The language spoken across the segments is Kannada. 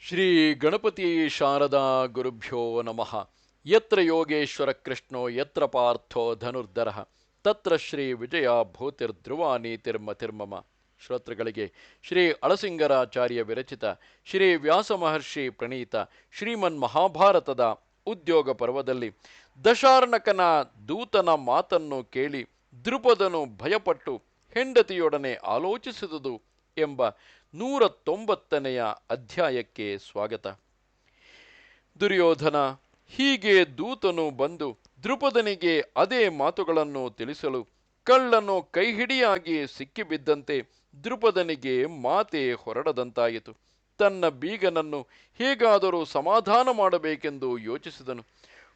ಶ್ರೀ ಗಣಪತಿ ಶಾರದಾ ಗುರುಭ್ಯೋ ನಮಃ. ಯತ್ರ ಯೋಗೇಶ್ವರ ಕೃಷ್ಣೋ, ಯತ್ರ ಪಾರ್ಥೋ ಧನುರ್ಧರ. ತತ್ರ ಶ್ರೀ ವಿಜಯ ಭೂತಿರ್ಧ್ರುವ ನೀತಿರ್ಮತಿರ್ಮಮ ಶ್ರೋತೃಗಳಿಗೆ ಶ್ರೀ ಅಳಸಿಂಗರಾಚಾರ್ಯ ವಿರಚಿತ, ಶ್ರೀ ವ್ಯಾಸ ಮಹರ್ಷಿ ಪ್ರಣೀತ, ಶ್ರೀಮನ್ ಮಹಾಭಾರತದ ಉದ್ಯೋಗ ಪರ್ವದಲ್ಲಿ ದಶಾರ್ಣಕನ ದೂತನ ಮಾತನ್ನು ಕೇಳಿ ದೃಪದನು ಭಯಪಟ್ಟು ಹೆಂಡತಿಯೊಡನೆ ಆಲೋಚಿಸಿದುದು ಎಂಬ ನೂರ ತೊಂಬತ್ತನೆಯ ಅಧ್ಯಾಯಕ್ಕೆ ಸ್ವಾಗತ. ದುರ್ಯೋಧನ ಹೀಗೆ ದೂತನು ಬಂದು ದೃಪದನಿಗೆ ಅದೇ ಮಾತುಗಳನ್ನು ತಿಳಿಸಲು ಕಳ್ಳನು ಕೈಹಿಡಿಯಾಗಿ ಸಿಕ್ಕಿಬಿದ್ದಂತೆ ದೃಪದನಿಗೆ ಮಾತೆ ಹೊರಡದಂತಾಯಿತು. ತನ್ನ ಬೀಗನನ್ನು ಹೇಗಾದರೂ ಸಮಾಧಾನ ಮಾಡಬೇಕೆಂದು ಯೋಚಿಸಿದನು.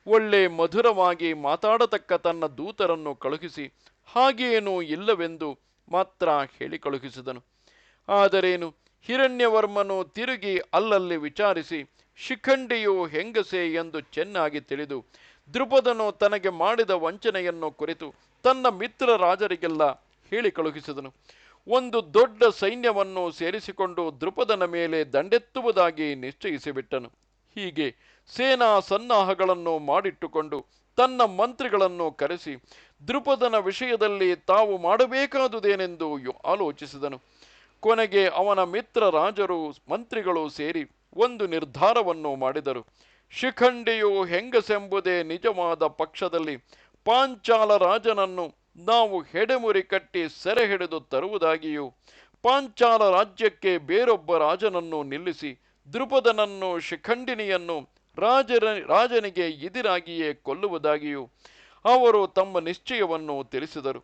ಒಳ್ಳೆ ಮಧುರವಾಗಿ ಮಾತಾಡತಕ್ಕ ತನ್ನ ದೂತರನ್ನು ಕಳುಹಿಸಿ, ಹಾಗೇನೂ ಇಲ್ಲವೆಂದು ಮಾತ್ರ ಹೇಳಿ ಕಳುಹಿಸಿದನು ಆದರೇನು? ಹಿರಣ್ಯವರ್ಮನು ತಿರುಗಿ ಅಲ್ಲಲ್ಲಿ ವಿಚಾರಿಸಿ, ಶಿಖಂಡಿಯು ಹೆಂಗಸೆ ಎಂದು ಚೆನ್ನಾಗಿ ತಿಳಿದು ದೃಪದನು ತನಗೆ ಮಾಡಿದ ವಂಚನೆಯನ್ನು ಕುರಿತು ತನ್ನ ಮಿತ್ರ ರಾಜರಿಗೆಲ್ಲ ಹೇಳಿ ಕಳುಹಿಸಿದನು. ಒಂದು ದೊಡ್ಡ ಸೈನ್ಯವನ್ನು ಸೇರಿಸಿಕೊಂಡು ದೃಪದನ ಮೇಲೆ ದಂಡೆತ್ತುವುದಾಗಿ ನಿಶ್ಚಯಿಸಿಬಿಟ್ಟನು. ಹೀಗೆ ಸೇನಾ ಸನ್ನಾಹಗಳನ್ನು ಮಾಡಿಟ್ಟುಕೊಂಡು ತನ್ನ ಮಂತ್ರಿಗಳನ್ನು ಕರೆಸಿ ದೃಪದನ ವಿಷಯದಲ್ಲಿ ತಾವು ಮಾಡಬೇಕಾದುದೇನೆಂದು ಆಲೋಚಿಸಿದನು. ಕೊನೆಗೆ ಅವನ ಮಿತ್ರ ರಾಜರು ಮಂತ್ರಿಗಳು ಸೇರಿ ಒಂದು ನಿರ್ಧಾರವನ್ನು ಮಾಡಿದರು. ಶಿಖಂಡಿಯು ಹೆಂಗಸೆಂಬುದೇ ನಿಜವಾದ ಪಕ್ಷದಲ್ಲಿ ಪಾಂಚಾಲ ರಾಜನನ್ನು ನಾವು ಹೆಡೆಮುರಿ ಕಟ್ಟಿ ಸೆರೆ ಹಿಡಿದು ತರುವುದಾಗಿಯೂ, ಪಾಂಚಾಲ ರಾಜ್ಯಕ್ಕೆ ಬೇರೊಬ್ಬ ರಾಜನನ್ನು ನಿಲ್ಲಿಸಿ ದೃಪದನನ್ನು ಶಿಖಂಡಿನಿಯನ್ನು ರಾಜರ, ರಾಜನಿಗೆ ಎದುರಾಗಿಯೇ ಕೊಲ್ಲುವುದಾಗಿಯೂ ಅವರು ತಮ್ಮ ನಿಶ್ಚಯವನ್ನು ತಿಳಿಸಿದರು.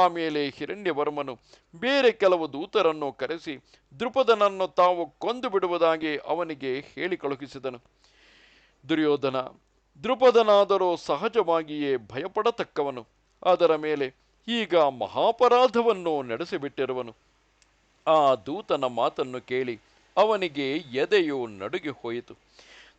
ಆಮೇಲೆ ಹಿರಣ್ಯವರ್ಮನು ಬೇರೆ ಕೆಲವು ದೂತರನ್ನು ಕರೆಸಿ ದೃಪದನನ್ನು ತಾವು ಕೊಂದು ಬಿಡುವುದಾಗಿ ಅವನಿಗೆ ಹೇಳಿ ಕಳುಹಿಸಿದನು. ದುರ್ಯೋಧನ ದೃಪದನಾದರೂ ಸಹಜವಾಗಿಯೇ ಭಯಪಡತಕ್ಕವನು. ಅದರ ಮೇಲೆ ಈಗ ಮಹಾಪರಾಧವನ್ನು ನಡೆಸಿಬಿಟ್ಟಿರುವನು. ಆ ದೂತನ ಮಾತನ್ನು ಕೇಳಿ ಅವನಿಗೆ ಎದೆಯು ನಡುಗಿ ಹೋಯಿತು.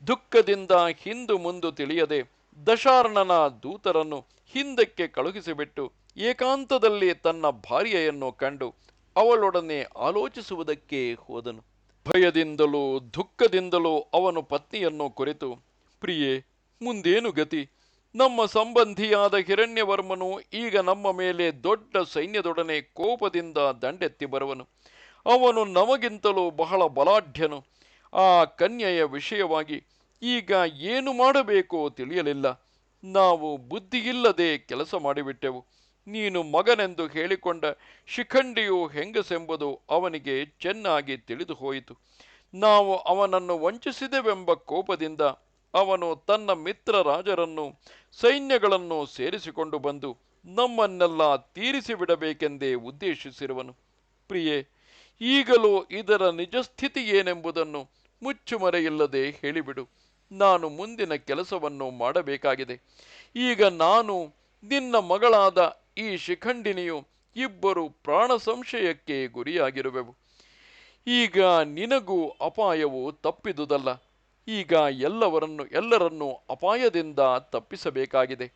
ದುಃಖದಿಂದ ಹಿಂದು ಮುಂದು ತಿಳಿಯದೆ ದಶಾರ್ಣನ ದೂತರನ್ನು ಹಿಂದಕ್ಕೆ ಕಳುಹಿಸಿಬಿಟ್ಟು ಏಕಾಂತದಲ್ಲಿ ತನ್ನ ಭಾರ್ಯೆಯನ್ನು ಕಂಡು ಅವಳೊಡನೆ ಆಲೋಚಿಸುವುದಕ್ಕೆ ಹೋದನು. ಭಯದಿಂದಲೂ ದುಃಖದಿಂದಲೂ ಅವನು ಪತ್ನಿಯನ್ನು ಕುರಿತು, ಪ್ರಿಯೆ, ಮುಂದೇನು ಗತಿ? ನಮ್ಮ ಸಂಬಂಧಿಯಾದ ಹಿರಣ್ಯವರ್ಮನು ಈಗ ನಮ್ಮ ಮೇಲೆ ದೊಡ್ಡ ಸೈನ್ಯದೊಡನೆ ಕೋಪದಿಂದ ದಂಡೆತ್ತಿ ಬರುವನು. ಅವನು ನಮಗಿಂತಲೂ ಬಹಳ ಬಲಾಢ್ಯನು. ಆ ಕನ್ಯೆಯ ವಿಷಯವಾಗಿ ಈಗ ಏನು ಮಾಡಬೇಕೋ ತಿಳಿಯಲಿಲ್ಲ. ನಾವು ಬುದ್ಧಿಯಿಲ್ಲದೆ ಕೆಲಸ ಮಾಡಿಬಿಟ್ಟೆವು. ನೀನು ಮಗನೆಂದು ಹೇಳಿಕೊಂಡ ಶಿಖಂಡಿಯು ಹೆಂಗಸೆಂಬುದು ಅವನಿಗೆ ಚೆನ್ನಾಗಿ ತಿಳಿದು ಹೋಯಿತು ನಾವು ಅವನನ್ನು ವಂಚಿಸಿದೆವೆಂಬ ಕೋಪದಿಂದ ಅವನು ತನ್ನ ಮಿತ್ರ ರಾಜರನ್ನು, ಸೈನ್ಯಗಳನ್ನು ಸೇರಿಸಿಕೊಂಡು ಬಂದು ನಮ್ಮನ್ನೆಲ್ಲ ತೀರಿಸಿ ಬಿಡಬೇಕೆಂದೇ ಉದ್ದೇಶಿಸಿರುವನು. ಪ್ರಿಯೆ, ಈಗಲೂ ಇದರ ನಿಜಸ್ಥಿತಿ ಏನೆಂಬುದನ್ನು ಮುಚ್ಚುಮರೆಯಿಲ್ಲದೆ ಹೇಳಿಬಿಡು. ನಾನು ಮುಂದಿನ ಕೆಲಸವನ್ನು ಮಾಡಬೇಕಾಗಿದೆ. ಈಗ ನಾನು ನಿನ್ನ ಮಗಳಾದ ಈ ಶಿಖಂಡಿನಿಯು ಇಬ್ಬರು ಪ್ರಾಣ ಸಂಶಯಕ್ಕೆ ಗುರಿಯಾಗಿರುವೆವು. ಈಗ ನಿನಗೂ ಅಪಾಯವು ತಪ್ಪಿದುದಲ್ಲ. ಈಗ ಎಲ್ಲವರನ್ನು, ಎಲ್ಲರನ್ನೂ ಅಪಾಯದಿಂದ ತಪ್ಪಿಸಬೇಕಾಗಿದೆ.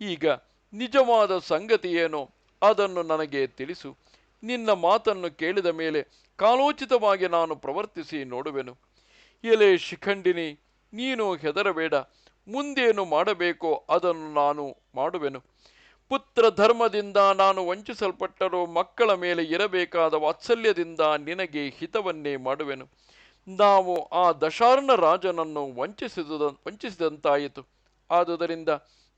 ಈಗ ನಿಜವಾದ ಸಂಗತಿಯೇನೋ ಅದನ್ನು ನನಗೆ ತಿಳಿಸು. ನಿನ್ನ ಮಾತನ್ನು ಕೇಳಿದ ಮೇಲೆ ಕಾಲೋಚಿತವಾಗಿ ನಾನು ಪ್ರವರ್ತಿಸಿ ನೋಡುವೆನು. ಎಲೆ ಶಿಖಂಡಿನಿ ನೀನು ಹೆದರಬೇಡ, ಮುಂದೇನು ಮಾಡಬೇಕೋ ಅದನ್ನು ನಾನು ಮಾಡುವೆನು. ಪುತ್ರ ಧರ್ಮದಿಂದ ನಾನು ವಂಚಿಸಲ್ಪಟ್ಟರೂ ಮಕ್ಕಳ ಮೇಲೆ ಇರಬೇಕಾದ ವಾತ್ಸಲ್ಯದಿಂದ ನಿನಗೆ ಹಿತವನ್ನೇ ಮಾಡುವೆನು. ನಾವು ಆ ದಶಾರ್ಣ ರಾಜನನ್ನು ವಂಚಿಸಿದ, ವಂಚಿಸಿದಂತಾಯಿತು. ಆದುದರಿಂದ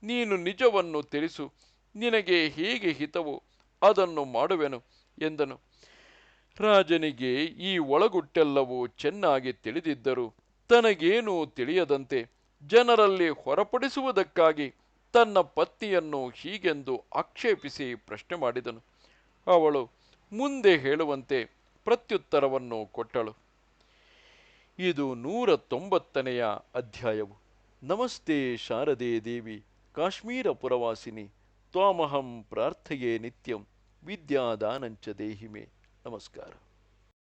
ನೀನು ನಿಜವನ್ನು ತಿಳಿಸು, ನಿನಗೆ ಹೇಗೆ ಹಿತವೋ ಅದನ್ನು ಮಾಡುವೆನು ಎಂದನು. ರಾಜನಿಗೆ ಈ ಒಳಗುಟ್ಟೆಲ್ಲವೂ ಚೆನ್ನಾಗಿ ತಿಳಿದಿದ್ದರೂ. ತನಗೇನೂ ತಿಳಿಯದಂತೆ ಜನರಲ್ಲಿ ಹೊರಪಡಿಸುವುದಕ್ಕಾಗಿ ತನ್ನ ಪತ್ನಿಯನ್ನು ಹೀಗೆಂದು ಆಕ್ಷೇಪಿಸಿ ಪ್ರಶ್ನೆ ಮಾಡಿದನು. ಅವಳು ಮುಂದೆ ಹೇಳುವಂತೆ ಪ್ರತ್ಯುತ್ತರವನ್ನು ಕೊಟ್ಟಳು. ಇದು ನೂರ ತೊಂಬತ್ತನೆಯ ಅಧ್ಯಾಯವು. ನಮಸ್ತೆ ಶಾರದೆ ದೇವಿ, ಕಾಶ್ಮೀರ ಪುರವಾಸಿನಿ, ತ್ವಾಮಹಂ ಪ್ರಾರ್ಥೆಯೇ ನಿತ್ಯಂ, ವಿದ್ಯಾದಾನಂಚ ದೇಹಿಮೆ. ನಮಸ್ಕಾರ.